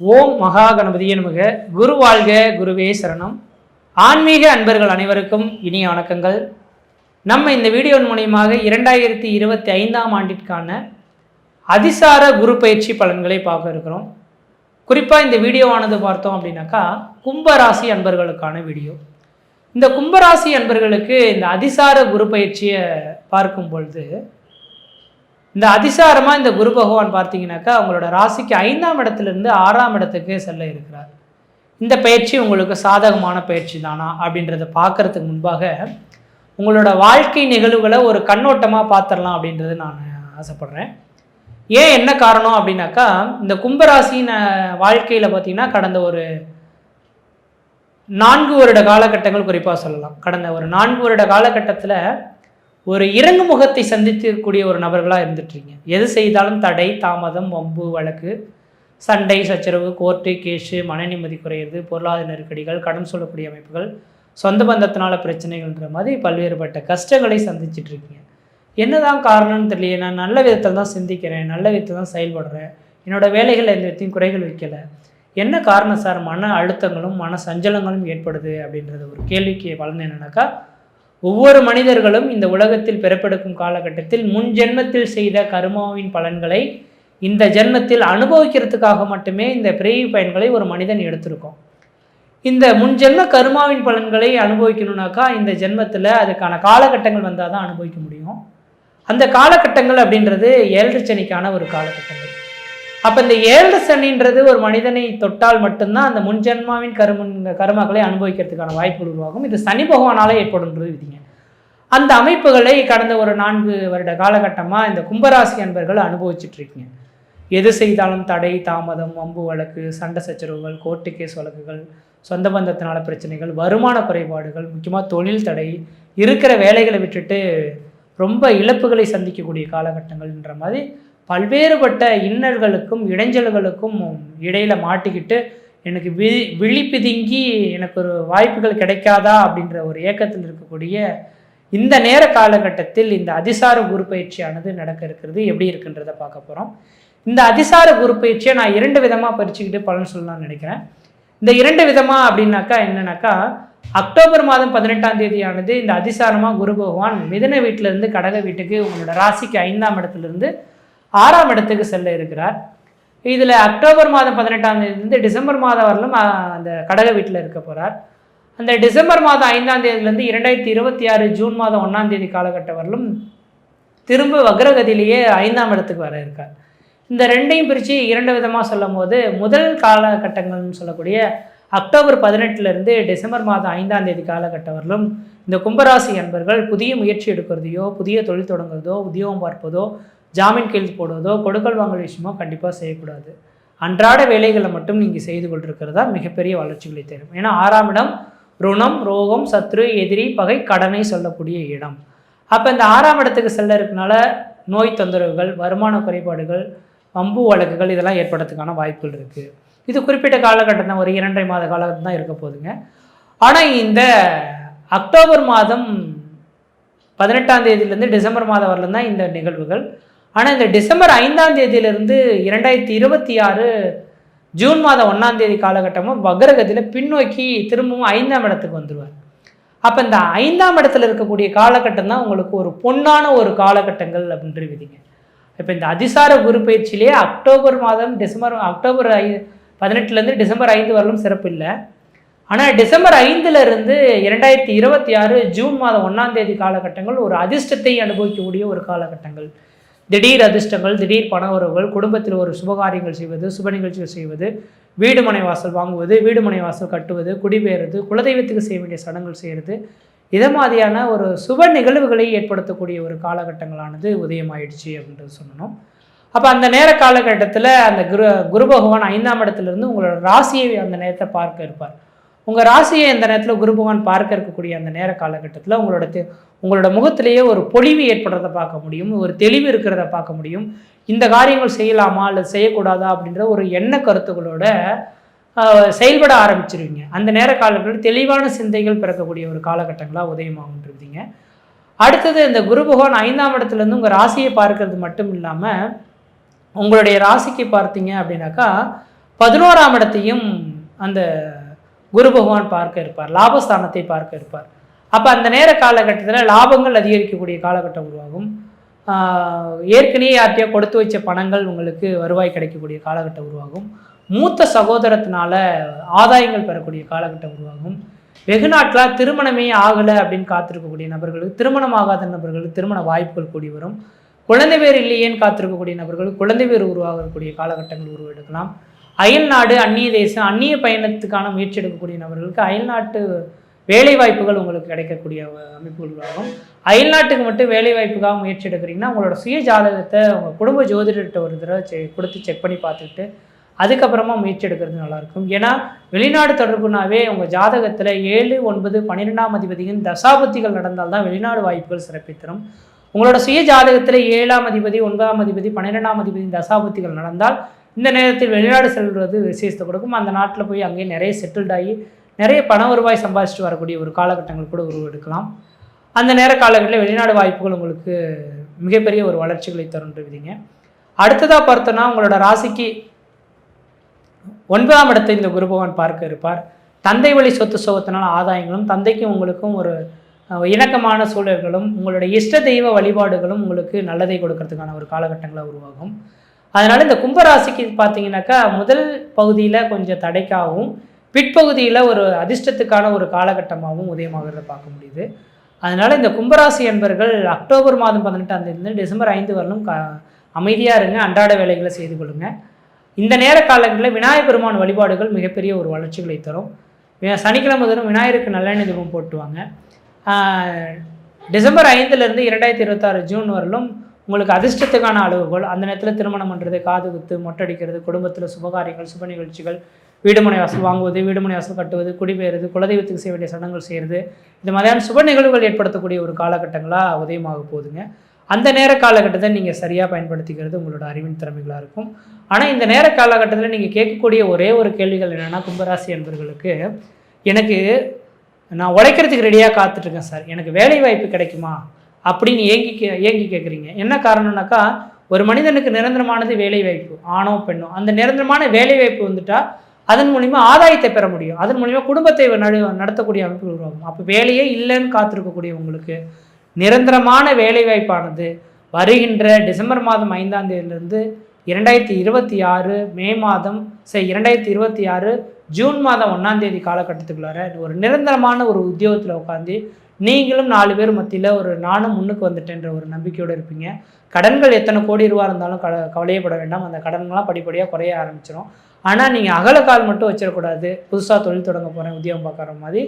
ஓம் மகா கணபதியே நமக. குரு வாழ்க குருவே சரணம். ஆன்மீக அன்பர்கள் அனைவருக்கும் இனிய வணக்கங்கள். நம்ம இந்த வீடியோவின் மூலியமாக இரண்டாயிரத்தி இருபத்தி ஐந்தாம் ஆண்டிற்கான அதிசார குரு பயிற்சி பலன்களை பார்க்க இருக்கிறோம். குறிப்பாக இந்த வீடியோவானது பார்த்தோம் அப்படின்னாக்கா கும்பராசி அன்பர்களுக்கான வீடியோ. இந்த கும்பராசி அன்பர்களுக்கு இந்த அதிசார குரு பயிற்சியை பார்க்கும் பொழுது இந்த அதிசாரமாக இந்த குரு பகவான் பார்த்தீங்கன்னாக்கா உங்களோட ராசிக்கு ஐந்தாம் இடத்துலேருந்து ஆறாம் இடத்துக்கு செல்ல இருக்கிறார். இந்த பயிற்சி உங்களுக்கு சாதகமான பயிற்சி தானா அப்படின்றத பார்க்கறதுக்கு முன்பாக உங்களோட வாழ்க்கை நிகழ்வுகளை ஒரு கண்ணோட்டமாக பார்த்துடலாம் அப்படின்றது நான் ஆசைப்பட்றேன். ஏன் என்ன காரணம் அப்படின்னாக்கா இந்த கும்பராசின வாழ்க்கையில் பார்த்தீங்கன்னா கடந்த ஒரு நான்கு வருட காலகட்டங்கள் குறிப்பாக சொல்லலாம். கடந்த ஒரு நான்கு வருட காலகட்டத்தில் ஒரு இறங்கு முகத்தை சந்தித்திருக்கக்கூடிய ஒரு நபர்களாக இருந்துட்டுருங்க எது செய்தாலும் தடை தாமதம் வம்பு வழக்கு சண்டை சச்சரவு கோர்ட்டு கேஷு மன நிம்மதி குறையிறது பொருளாதார நெருக்கடிகள் கடன் சொல்லக்கூடிய அமைப்புகள் சொந்த பந்தத்தினால பிரச்சனைகள்ன்ற மாதிரி பல்வேறுபட்ட கஷ்டங்களை சந்திச்சிட்டு இருக்கீங்க என்னதான் காரணம்னு தெரியல நான் நல்ல விதத்தில் தான் சிந்திக்கிறேன் நல்ல விதத்தில் தான் செயல்படுறேன் என்னோட வேலைகள் எந்த விதத்தையும் குறைகள் வைக்கலை என்ன காரணம் சார் மன அழுத்தங்களும் மன சஞ்சலங்களும் ஏற்படுது அப்படின்றது ஒரு கேள்விக்கு வளர்ந்து என்னென்னாக்கா ஒவ்வொரு மனிதர்களும் இந்த உலகத்தில் பிறப்பெடுக்கும் காலகட்டத்தில் முன் ஜென்மத்தில் செய்த கர்மாவின் பலன்களை இந்த ஜென்மத்தில் அனுபவிக்கிறதுக்காக மட்டுமே இந்த பிறவி பயன்களை ஒரு மனிதன் எடுத்திருக்கோம். இந்த முன் ஜென்ம கருமாவின் பலன்களை அனுபவிக்கணும்னாக்கா இந்த ஜென்மத்தில் அதுக்கான காலகட்டங்கள் வந்தால் தான் அனுபவிக்க முடியும். அந்த காலகட்டங்கள் அப்படின்றது ஏழரை சனிக்கான ஒரு காலகட்டங்கள். அப்போ இந்த ஏழு சனின்றது ஒரு மனிதனை தொட்டால் மட்டும்தான் அந்த முன்ஜென்மாவின் கரும கருமாக்களை அனுபவிக்கிறதுக்கான வாய்ப்புகள் உருவாகும். இது சனி பகவானால ஏற்படுன்றது விதிங்க. அந்த அமைப்புகளை கடந்த ஒரு நான்கு வருட காலகட்டமாக இந்த கும்பராசி அன்பர்கள் அனுபவிச்சுட்டு இருக்கீங்க எது செய்தாலும் தடை தாமதம் வம்பு வழக்கு சண்டை சச்சரவுகள் கோர்ட்டு கேஸ் வழக்குகள் சொந்த பந்தத்தினால பிரச்சனைகள் வருமான குறைபாடுகள் முக்கியமாக தொழில் தடை இருக்கிற வேலைகளை விட்டுட்டு ரொம்ப இழப்புகளை சந்திக்கக்கூடிய காலகட்டங்கள்ன்ற மாதிரி பல்வேறுபட்ட இன்னல்களுக்கும் இடைஞ்சல்களுக்கும் இடையில் மாட்டிக்கிட்டு எனக்கு வி விழி பிதுங்கி எனக்கு ஒரு வாய்ப்புகள் கிடைக்காதா அப்படின்ற ஒரு ஏக்கத்தில் இருக்கக்கூடிய இந்த நேர காலகட்டத்தில் இந்த அதிசார குரு பயிற்சியானது நடக்க இருக்கிறது. எப்படி இருக்குன்றத பார்க்க போகிறோம் இந்த அதிசார குரு பயிற்சியை நான் இரண்டு விதமாக பறிச்சுக்கிட்டு பலன் சொல்லலாம்னு நினைக்கிறேன். இந்த இரண்டு விதமாக அப்படின்னாக்கா என்னன்னாக்கா அக்டோபர் மாதம் பதினெட்டாம் தேதியானது இந்த அதிசாரமாக குரு பகவான் மிதன வீட்டிலேருந்து கடக வீட்டுக்கு உங்களோட ராசிக்கு ஐந்தாம் இடத்துலேருந்து ஆறாம் இடத்துக்கு செல்ல இருக்கிறார். இதில் அக்டோபர் மாதம் பதினெட்டாம் தேதியிலிருந்து டிசம்பர் மாதம் வரலும் அந்த கடக வீட்டில் இருக்க போகிறார் அந்த டிசம்பர் மாதம் ஐந்தாம் தேதியிலேருந்து இரண்டாயிரத்தி இருபத்தி ஆறு ஜூன் மாதம் ஒன்றாம் தேதி காலகட்டம் வரலும் திரும்ப வக்ரகதியிலேயே ஐந்தாம் இடத்துக்கு வர இருக்கார். இந்த ரெண்டையும் பிரித்து இரண்டு விதமாக சொல்லும் போது முதல் காலகட்டங்கள்னு சொல்லக்கூடிய அக்டோபர் பதினெட்டுலேருந்து டிசம்பர் மாதம் ஐந்தாம் தேதி காலகட்டம் வரலும் இந்த கும்பராசி அன்பர்கள் புதிய முயற்சி எடுக்கிறதையோ புதிய தொழில் தொடங்குறதோ உத்தியோகம் பார்ப்பதோ ஜாமீன் கையெழுத்து போடுவதோ கொடுக்கல் வாங்கல் விஷயமோ கண்டிப்பாக செய்யக்கூடாது. அன்றாட வேலைகளை மட்டும் நீங்கள் செய்து கொண்டிருக்கிறதா மிகப்பெரிய வளர்ச்சிகளை தரும். ஏன்னா ஆறாம் இடம் ருணம் ரோகம் சத்ரு எதிரி பகை கடனை சொல்லக்கூடிய இடம். அப்போ இந்த ஆறாம் இடத்துக்கு செல்ல இருக்கனால நோய் தொந்தரவுகள் வருமான குறைபாடுகள் வம்பு வழக்குகள் இதெல்லாம் ஏற்படுறதுக்கான வாய்ப்புகள் இருக்குது இது குறிப்பிட்ட காலகட்டம் தான் ஒரு இரண்டரை மாத காலகட்டம் தான் இருக்க போதுங்க ஆனால் இந்த அக்டோபர் மாதம் பதினெட்டாம் தேதியிலேருந்து டிசம்பர் மாதம் வரலும் தான் இந்த நிகழ்வுகள். ஆனால் இந்த டிசம்பர் ஐந்தாம் தேதியிலிருந்து இரண்டாயிரத்தி இருபத்தி ஆறு ஜூன் மாதம் ஒன்றாம் தேதி காலகட்டமும் வக்ரகத்தில் பின்னோக்கி திரும்பவும் ஐந்தாம் இடத்துக்கு வந்துடுவார் அப்போ இந்த ஐந்தாம் இடத்துல இருக்கக்கூடிய காலகட்டம் தான் உங்களுக்கு ஒரு பொன்னான ஒரு காலகட்டங்கள் அப்படின்ற விதிங்க. இப்போ இந்த அதிசார குரு பயிற்சியிலேயே அக்டோபர் மாதம் டிசம்பர் அக்டோபர் ஐ பதினெட்டுலேருந்து டிசம்பர் ஐந்து வரலும் சிறப்பு இல்லை. ஆனால் டிசம்பர் ஐந்துலேருந்து இரண்டாயிரத்தி இருபத்தி ஆறு ஜூன் மாதம் ஒன்றாம் தேதி காலகட்டங்கள் ஒரு அதிர்ஷ்டத்தை அனுபவிக்கக்கூடிய ஒரு காலகட்டங்கள். திடீர் அதிர்ஷ்டங்கள் திடீர் பண உறவுகள் குடும்பத்தில் ஒரு சுபகாரியங்கள் செய்வது சுப நிகழ்ச்சிகள் செய்வது வீடு மனை வாசல் வாங்குவது வீடு மனை வாசல் கட்டுவது குடிபெயர்றது குலதெய்வத்துக்கு செய்ய வேண்டிய சடங்குகள் செய்கிறது இதை மாதிரியான ஒரு சுப நிகழ்வுகளை ஏற்படுத்தக்கூடிய ஒரு காலகட்டங்களானது உதயமாயிடுச்சு அப்படின்றது சொல்லணும். அப்போ அந்த நேர காலகட்டத்தில் அந்த குரு குரு பகவான் ஐந்தாம் இடத்துலேருந்து உங்களோட ராசியை அந்த நேரத்தை பார்க்க இருப்பார். உங்கள் ராசியை இந்த நேரத்தில் குரு பகவான் பார்க்க இருக்கக்கூடிய அந்த நேர காலகட்டத்தில் உங்களோட உங்களோட முகத்திலேயே ஒரு பொலிவு ஏற்படுறத பார்க்க முடியும் ஒரு தெளிவு இருக்கிறத பார்க்க முடியும். இந்த காரியங்கள் செய்யலாமா அல்லது செய்யக்கூடாதா அப்படின்ற ஒரு எண்ண கருத்துக்களோட செயல்பட ஆரம்பிச்சிருவீங்க. அந்த நேர காலகட்டத்தில் தெளிவான சிந்தைகள் பிறக்கக்கூடிய ஒரு காலகட்டங்களாக உதயமாகுன்றீங்க அடுத்தது இந்த குரு பகவான் ஐந்தாம் இடத்துலேருந்து உங்கள் ராசியை பார்க்கறது மட்டும் இல்லாமல் உங்களுடைய ராசிக்கு பார்த்தீங்க அப்படின்னாக்கா பதினோராம் இடத்தையும் அந்த குரு பகவான் பார்க்க இருப்பார் லாபஸ்தானத்தை பார்க்க இருப்பார். அப்போ அந்த நேர காலகட்டத்தில் லாபங்கள் அதிகரிக்கக்கூடிய காலகட்டம் உருவாகும். ஏற்கனவே யார்கிட்டயோ கொடுத்து வச்ச பணங்கள் உங்களுக்கு வருவாய் கிடைக்கக்கூடிய காலகட்டம் உருவாகும். மூத்த சகோதரத்தினால ஆதாயங்கள் பெறக்கூடிய காலகட்டம் உருவாகும். வெகு நாட்களாக திருமணமே ஆகலை அப்படின்னு காத்திருக்கக்கூடிய நபர்களுக்கு திருமணம் ஆகாத நபர்களுக்கு திருமண வாய்ப்புகள் கூடி வரும். குழந்தை பேர் இல்லையேன்னு காத்திருக்கக்கூடிய நபர்கள் குழந்தை பேர் உருவாகக்கூடிய காலகட்டங்கள் உருவெடுக்கலாம். அயல் நாடு அந்நிய தேசம் அந்நிய பயணத்துக்கான முயற்சி எடுக்கக்கூடிய நபர்களுக்கு அயல்நாட்டு வேலைவாய்ப்புகள் உங்களுக்கு கிடைக்கக்கூடிய அமைப்புகள் உருவாகும் அயல் நாட்டுக்கு மட்டும் வேலைவாய்ப்புக்காக முயற்சி எடுக்கிறீங்கன்னா உங்களோட சுய ஜாதகத்தை உங்கள் குடும்ப ஜோதிடர்கிட்ட ஒரு தடவை செ கொடுத்து செக் பண்ணி பார்த்துக்கிட்டு அதுக்கப்புறமா முயற்சி எடுக்கிறது நல்லாயிருக்கும். ஏன்னா வெளிநாடு தொடர்புனாவே உங்கள் ஜாதகத்தில் ஏழு ஒன்பது பன்னிரெண்டாம் அதிபதியின் தசாபத்திகள் நடந்தால் தான் வெளிநாடு வாய்ப்புகள் சிறப்பித்தரும் உங்களோட சுய ஜாதகத்தில் ஏழாம் அதிபதி ஒன்பதாம் அதிபதி பன்னிரெண்டாம் அதிபதியின் தசாபத்திகள் நடந்தால் இந்த நேரத்தில் வெளிநாடு செல்வது விசேஷத்தை கொடுக்கும். அந்த நாட்டில் போய் அங்கேயே நிறைய செட்டில்ட் ஆகி நிறைய பண வருவாய் சம்பாதிச்சுட்டு வரக்கூடிய ஒரு காலகட்டங்கள் கூட உருவெடுக்கலாம். அந்த நேர காலகட்டத்தில் வெளிநாடு வாய்ப்புகள் உங்களுக்கு மிகப்பெரிய ஒரு வளர்ச்சிகளை தருன்றுவிதிங்க. அடுத்ததாக பார்த்தோன்னா உங்களோட ராசிக்கு ஒன்பதாம் இடத்தை இந்த குரு பகவான் பார்க்க இருப்பார். தந்தை வழி சொத்து சோகத்தினால் ஆதாயங்களும் தந்தைக்கும் உங்களுக்கும் ஒரு இணக்கமான சூழல்களும் உங்களுடைய இஷ்ட தெய்வ வழிபாடுகளும் உங்களுக்கு நல்லதை கொடுக்கறதுக்கான ஒரு காலகட்டங்களாக உருவாகும். அதனால் இந்த கும்பராசிக்கு பார்த்தீங்கன்னாக்கா முதல் பகுதியில் கொஞ்சம் தடைக்காகவும் பிற்பகுதியில் ஒரு அதிர்ஷ்டத்துக்கான ஒரு காலகட்டமாகவும் உதயமாகிறத பார்க்க முடியுது. அதனால் இந்த கும்பராசி என்பர்கள் அக்டோபர் மாதம் பதினெட்டாம் தேதி டிசம்பர் ஐந்து வரலும் க அமைதியாக இருங்க அன்றாட வேலைகளை செய்து கொள்ளுங்கள் இந்த நேர காலங்களில் விநாயகர் பெருமான் வழிபாடுகள் மிகப்பெரிய ஒரு வளர்ச்சிகளை தரும். சனிக்கிழமை தினம் விநாயகருக்கு நல்லெண்ணெய் தீபம் போட்டுவாங்க. டிசம்பர் ஐந்துலேருந்து இரண்டாயிரத்தி இருபத்தாறு ஜூன் வரலும் உங்களுக்கு அதிர்ஷ்டத்துக்கான அளவுகோல் அந்த நேரத்தில் திருமணம் பண்ணுறது காது குத்து மொட்டடிக்கிறது குடும்பத்தில் சுபகாரியங்கள் சுப நிகழ்ச்சிகள் வீடுமனை வாசல் வாங்குவது வீடுமனை வாசல் கட்டுவது குடிபெயர்றது குலதெய்வத்துக்கு செய்ய வேண்டிய சடங்குகள் செய்கிறது இந்த மாதிரியான சுப நிகழ்வுகள் ஏற்படுத்தக்கூடிய ஒரு காலகட்டங்களாக உதயமாக போகுதுங்க. அந்த நேர காலகட்டத்தை நீங்கள் சரியாக பயன்படுத்திக்கிறது உங்களோட அறிவின் திறமைகளாக இருக்கும். ஆனால் இந்த நேர காலகட்டத்தில் நீங்கள் கேட்கக்கூடிய ஒரே ஒரு கேள்விகள் என்னென்னா கும்பராசி என்பர்களுக்கு எனக்கு நான் உழைக்கிறதுக்கு ரெடியாக காத்துட்ருக்கேன் சார். எனக்கு வேலை வாய்ப்பு கிடைக்குமா? அப்படின்னு ஏங்கி கே ஏங்கி கேட்குறீங்க என்ன காரணம்னாக்கா ஒரு மனிதனுக்கு நிரந்தரமானது வேலைவாய்ப்பு ஆணோ பெண்ணோ அந்த நிரந்தரமான வேலைவாய்ப்பு வந்துட்டால் அதன் மூலிமா ஆதாயத்தை பெற முடியும். அதன் மூலிமா குடும்பத்தை நடு நடத்தக்கூடிய அமைப்பு உருவாகும். அப்போ வேலையே இல்லைன்னு காத்திருக்கக்கூடிய உங்களுக்கு நிரந்தரமான வேலைவாய்ப்பானது வருகின்ற டிசம்பர் மாதம் ஐந்தாம் தேதியிலிருந்து இரண்டாயிரத்தி இருபத்தி ஆறு மே மாதம் சரி இரண்டாயிரத்தி இருபத்தி ஆறு ஜூன் மாதம் ஒன்றாம் தேதி காலகட்டத்துக்குள்ளார ஒரு நிரந்தரமான ஒரு உத்தியோகத்தில் உட்காந்து நீங்களும் நாலு பேர் மத்தியில் ஒரு நானும் முன்னுக்கு வந்துட்டேன்ற ஒரு நம்பிக்கையோடு இருப்பீங்க. கடன்கள் எத்தனை கோடி ரூபா இருந்தாலும் க கவலையப்பட வேண்டாம். அந்த கடன்கள்லாம் படிப்படியாக குறைய ஆரம்பிச்சிடும் ஆனால் நீங்கள் அகலக்கால் மட்டும் வச்சிடக்கூடாது. புதுசாக தொழில் தொடங்க போகிறேன் உத்தியோகம் பார்க்குற மாதிரி.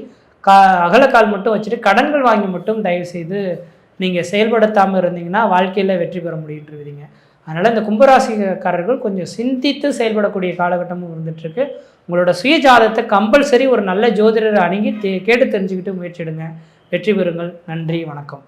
கா அகலக்கால் மட்டும் வச்சுட்டு கடன்கள் வாங்கி மட்டும் தயவு செய்து நீங்கள் செயல்படுத்தாமல் இருந்தீங்கன்னா வாழ்க்கையில் வெற்றி பெற முடியுன்றீங்க. அதனால் இந்த கும்பராசிக்காரர்கள் கொஞ்சம் சிந்தித்து செயல்படக்கூடிய காலகட்டமும் இருந்துகிட்ருக்கு உங்களோட சுயஜாதத்தை கம்பல்சரி ஒரு நல்ல ஜோதிடரை அணுகி தே கேட்டு தெரிஞ்சுக்கிட்டு முயற்சிடுங்க வெற்றி பெறுங்கள். நன்றி வணக்கம்.